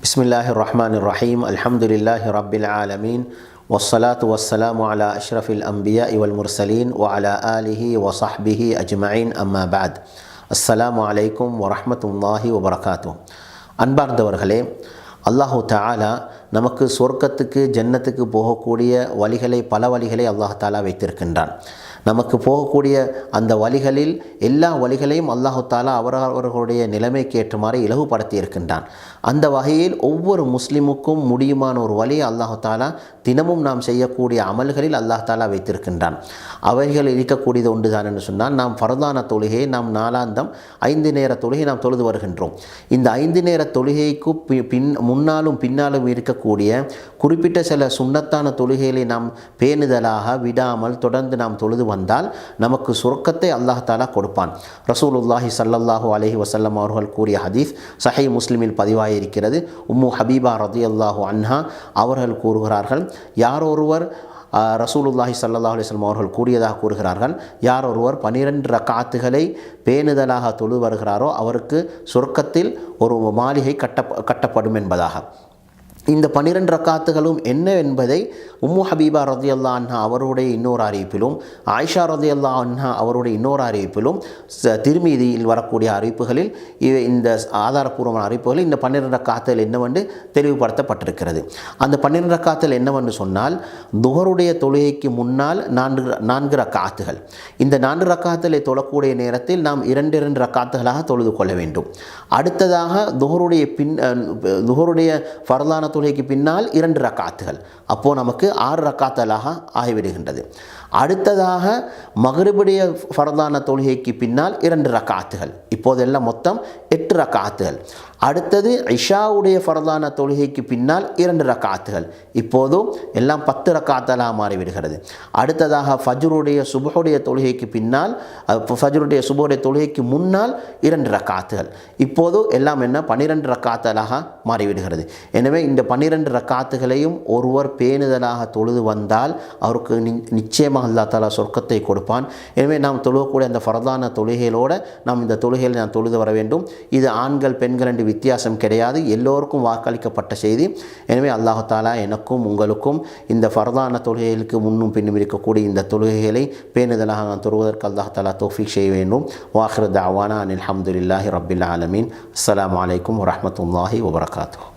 بسم الله الرحمن الرحيم الحمد لله رب العالمين والصلاة والسلام على أشرف الأنبياء والمرسلين وعلى آله وصحبه أجمعين أما بعد السلام عليكم ورحمة الله وبركاته அன்பார்ந்தவர்களே அல்லாஹு தாலா நமக்கு சொர்க்கத்துக்கு ஜன்னத்துக்கு போகக்கூடிய வழிகளை பல வழிகளை அல்லாஹ் தாலா வைத்திருக்கின்றான் நமக்கு போகக்கூடிய அந்த வழிகளில் எல்லா வழிகளையும் அல்லாஹு தாலா அவரவர்களுடைய நிலைமைக்கு ஏற்றுமாறு இலகுபடுத்தி இருக்கின்றான். அந்த வகையில் ஒவ்வொரு முஸ்லிமுக்கும் முடியுமான ஒரு வழியை அல்லாஹு தாலா தினமும் நாம் செய்யக்கூடிய அமல்களில் அல்லாஹ் தாலா வைத்திருக்கின்றான். அவைகள் இருக்கக்கூடியது ஒன்றுதான் என்று சொன்னால் நாம் பரதான தொழுகையை நாம் நாளாந்தம் ஐந்து நேர தொழுகை நாம் தொழுது வருகின்றோம். இந்த ஐந்து நேர தொழுகைக்கு பின் முன்னாலும் பின்னாலும் இருக்கக்கூடிய குறிப்பிட்ட சில சுண்ணத்தான தொழுகைகளை நாம் பேணுதலாக விடாமல் தொடர்ந்து நாம் தொழுது வந்தால் நமக்கு சுருக்கத்தை அல்லாஹ் தாலா கொடுப்பான். ரசூலுல்லாஹி சல்லல்லாஹு அலஹி வசல்லம் அவர்கள் கூறிய ஹதீஸ் சஹை முஸ்லிமில் பதிவாயிருக்கிறது. உம்மு ஹபீபா ரதி அல்லாஹூ அன்ஹா அவர்கள் கூறுகிறார்கள் யார் ஒருவர் ரசூலுல்லாஹி சல்லா அலிஸ்லாம் அவர்கள் கூறியதாக கூறுகிறார்கள் யார் ஒருவர் பனிரெண்டு ரக்காத்துகளை பேணுதலாக தொழு வருகிறாரோ அவருக்கு சொர்க்கத்தில் ஒரு மாளிகை கட்ட கட்டப்படும் என்பதாக. இந்த பன்னிரெண்டு ரக்காத்துகளும் என்ன என்பதை உம்மு ஹபீபா ரதி அல்லா அண்ணா அவருடைய இன்னொரு அறிவிப்பிலும் ஆயிஷா ரதி அல்லா அண்ணா அவருடைய இன்னொரு அறிவிப்பிலும் திருமீதியில் வரக்கூடிய அறிவிப்புகளில் இந்த ஆதாரப்பூர்வமான அறிவிப்புகளில் இந்த பன்னிரெண்டு ரக்காத்துகள் என்னவென்று தெளிவுபடுத்தப்பட்டிருக்கிறது. அந்த பன்னிரெண்டு ரக்காத்துகள் என்னவென்று சொன்னால் துகருடைய தொழுகைக்கு முன்னால் நான்கு நான்கு ரக்காத்துகள். இந்த நான்கு ரக்காத்தலை தொழக்கூடிய நேரத்தில் நாம் இரண்டு இரண்டு ரக்காத்துகளாக தொழுது கொள்ள வேண்டும். அடுத்ததாக துகருடைய பின் துகருடைய ஃபர்தான தொழுகைக்கு பின்னால் இரண்டு ரக்காத்துகள். அப்போது நமக்கு ஆறு ரக்காத்தலாக ஆகிவிடுகின்றது. அடுத்ததாக மகருபுடைய ஃபரதான தொழுகைக்கு பின்னால் இரண்டு ரக்காத்துகள். இப்போதெல்லாம் மொத்தம் எட்டு ரக்காத்துகள். அடுத்தது இஷாவுடைய ஃபரதான தொழுகைக்கு பின்னால் இரண்டு ரக்காத்துகள். இப்போதும் எல்லாம் பத்து ரக்காத்தலாக மாறிவிடுகிறது. அடுத்ததாக ஃபஜ்ருடைய சுபுடைய தொழுகைக்கு பின்னால் ஃபஜ்ருடைய சுபுடைய தொழுகைக்கு முன்னால் இரண்டு ரக்காத்துகள். இப்போது எல்லாம் என்ன? பன்னிரெண்டு ரக்காத்தலாக மாறிவிடுகிறது. எனவே இந்த பன்னிரெண்டு ரக்காத்துகளையும் ஒருவர் பேணுதலாக தொழுது வந்தால் அவருக்கு நிச்சயமாக அல்லா தாலா சொர்க்கத்தை கொடுப்பான். எனவே நாம் தொழுகக்கூடிய அந்த ஃபரதான தொழுகைகளோடு நாம் இந்த தொழுகையில் நாம் தொழுது வர வேண்டும். இது ஆண்கள் பெண்கள் என்று வித்தியாசம் கிடையாது. எல்லோருக்கும் வாக்களிக்கப்பட்ட செய்தி. எனவே அல்லாஹாலா எனக்கும் உங்களுக்கும் இந்த ஃபரதான தொழுகைகளுக்கு முன்னும் பின்னும் இருக்கக்கூடிய இந்த தொழுகைகளை பேணுதலாக நான் தொழுவதற்கு அல்லாஹாலா தோஃபிக் செய்ய வேண்டும். வாஹர் தாவானா அனில் அஹமதுல்லாஹி ரபில் ஆலமீன். அஸ்லாம் வலைக்கம் வரமத்துல்லாஹி வபரகாத்தூ